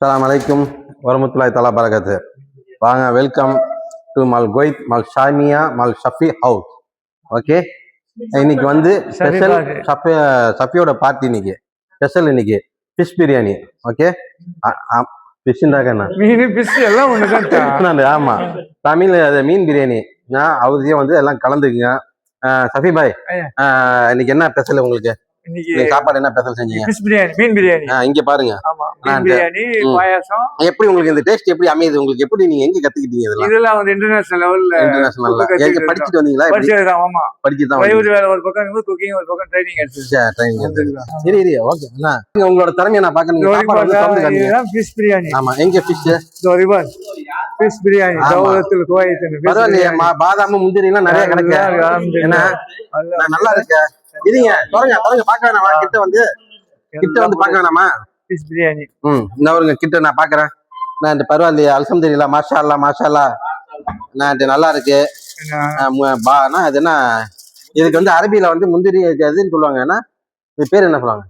அஸ்ஸலாமு அலைக்கும் வரமத்துல்லாய் தலா பரகத்து வாங்க welcome to Mal கோயித் Mal Shamiya Mal Shafi house okay இன்னைக்கு வந்து ஸ்பெஷல் ஷஃபி ஷஃபியோட பார்ட்டி இன்னைக்கு. ஸ்பெஷல் இன்னைக்கு. ஃபிஷ் பிரியாணி ஓகே என்ன மீன் பிஸ் எல்லாம்? ஆமா. தமிழ் அது மீன் பிரியாணி. நான் வந்து எல்லாம் கலந்துக்குங்க. சஃபி பாய் இன்னைக்கு என்ன ஸ்பெஷல் உங்களுக்கு? இன்னைக்கு சாப்பாடு என்ன ஸ்பெஷல் செஞ்சீங்க? பிஸ் பிரியாணி மீன் பிரியாணி இங்க பாருங்க. ஆமா மீன் பிரியாணி. பாயாசம். எப்படி உங்களுக்கு இந்த டேஸ்ட் எப்படி அமையுது? உங்களுக்கு எப்படி நீங்க எங்க கத்துக்கிட்டீங்க இதெல்லாம்? இதெல்லாம் வந்து இன்டர்நேஷனல் லெவல்ல இன்டர்நேஷனல்ல கத்துக்கிட்டு எங்க படிச்சுட்டு வந்தீங்களா? படிச்சதுதான் ஆமா. படிச்சு தான் டிரைவர் வேலை ஒரு பக்கம் இருந்து குக்கிங் ஒரு பக்கம் ட்ரைனிங் எடுத்து. ட்ரைனிங் சரி சரி ஓகே அண்ணா நீங்க உங்களோட திறமையை நான் பார்க்க நீங்க சாப்பாடு வந்து காட்டுங்க இதுதான் ஃபிஷ் பிரியாணி ஆமா எங்க ஃபிஷ் ரிவர் ஃபிஷ் பிரியாணி ஆமா. தௌலத்தில் குவைத்தின் பரவாயில்லையே பாதாம் முந்திரி எல்லாம் நிறைய கிடைக்கு. என்ன? நான் நல்லா இருக்கு. இருங்க தொடங்க தொடங்க பார்க்க வேணாமா கிட்ட வந்து கிட்ட வந்து பார்க்க வேணாமா ஃபிஷ் பிரியாணி ம் இந்த வருங்க கிட்ட நான் பார்க்கறேன். நான் இந்த பரவாயில்லையே அல்சம் தெரியல மாஷா அல்லா மாஷா அல்லா நான் இது நல்லா இருக்கு. ஆஹ் மு- பா- என்ன அது என்ன? இதுக்கு வந்து அரபியில வந்து முந்திரி அதுன்னு சொல்லுவாங்க என்ன? இது பேர் என்ன சொல்லுவாங்க?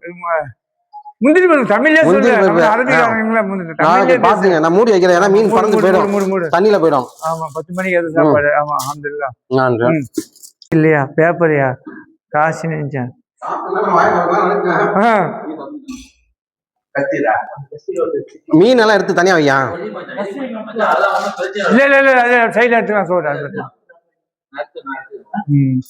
முந்திரி பருப்பு தமிழ்லயே முந்திரி பாத்துங்க நான் மூடி வைக்கிறேன் ஏன்னா மீன் பறந்து போயிடும். தண்ணியில போயிடும். ஆமா பத்து மணிக்கு அது சாப்பாடு? ஆமா அல்ஹம்துலில்லாஹ் நான் ம். இல்லையா பேப்பரையா? காசு நினைச்சேன். ஆ, மீன் எல்லாம் எடுத்து தனியா வையா? இல்ல இல்ல இல்ல அது சைடுல எடுத்துக்கலாம். ம்.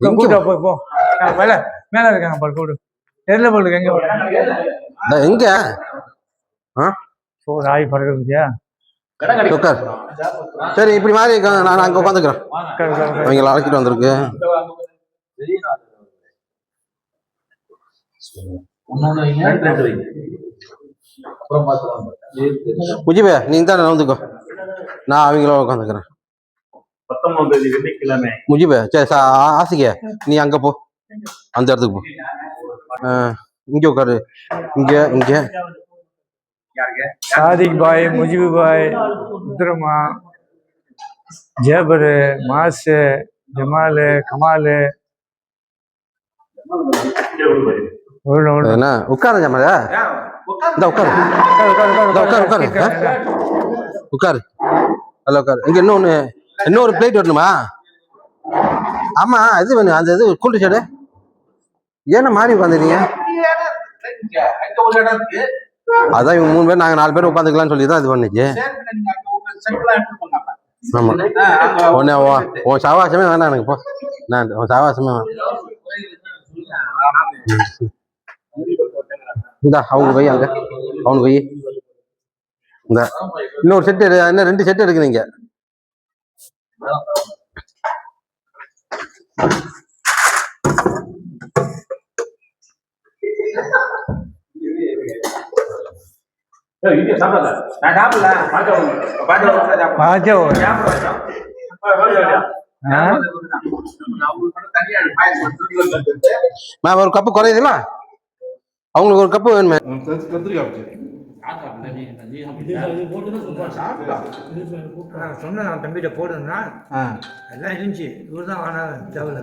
இப்ப கூட்டா போய் போ மேல மேல இருக்காங்க பாரு கூடு. எதுல போட்டு எங்க எங்க? சோறு ஆகி சரி இப்படி மாதிரி நான் அங்க உட்காந்துக்கிறேன். அவங்கள அழைச்சிட்டு வந்திருக்கு. முஜிபே நீங்க தான் நவுந்துக்கோ நான் அவங்கள உட்காந்துக்கிறேன். முஜிபே சரி சா ஆ- ஆசிக்க நீ அங்க போ. அந்த இடத்துக்கு போ. ஆ, இங்க உட்காரு. இங்க இங்க. சாதிக் பாய் முஜிபு பாய் உத்ரமா ஜேபரு மாசு ஜமாலு கமாலு. என்ன? உட்காரு ஜமால. இந்த உட்காரு. உட்காரு, உட்காரு, உட்காரு, உட்காரு உட்காரு. அதில் இங்க இன்னொன்னு இன்னொரு பிளேட் வரணுமா? ஆமா இது வேணும். அந்த இது கூல்டு ஷேடு ஏன்னா மாறி உட்காந்துருக்கீங்க. அதான் இவங்க மூணு பேர் நாங்க நாலு பேர் உட்காந்துக்கலாம்னு சொல்லி தான் இது பண்ணிச்சு. ஆமா. உன்னை உன் சவாசமே வேணாம் எனக்கு போ. நான் உன் சவாசமே வேணாம். இந்தா அவங்க போய் அங்க. அவனு போய். இந்த. இன்னொரு செட் இன்னும் ரெண்டு செட் இருக்கு நான் சாப்பிடல. ஒரு. ஆ? நான் ஒரு கப்பு குறையுதுல அவங்களுக்கு ஒரு கப்பு வேணுமே. சொன்னேன் நான் தம்பிகிட்ட போடுன்னா எல்லாம் இருந்துச்சு. இவர் தான் தேவையில்ல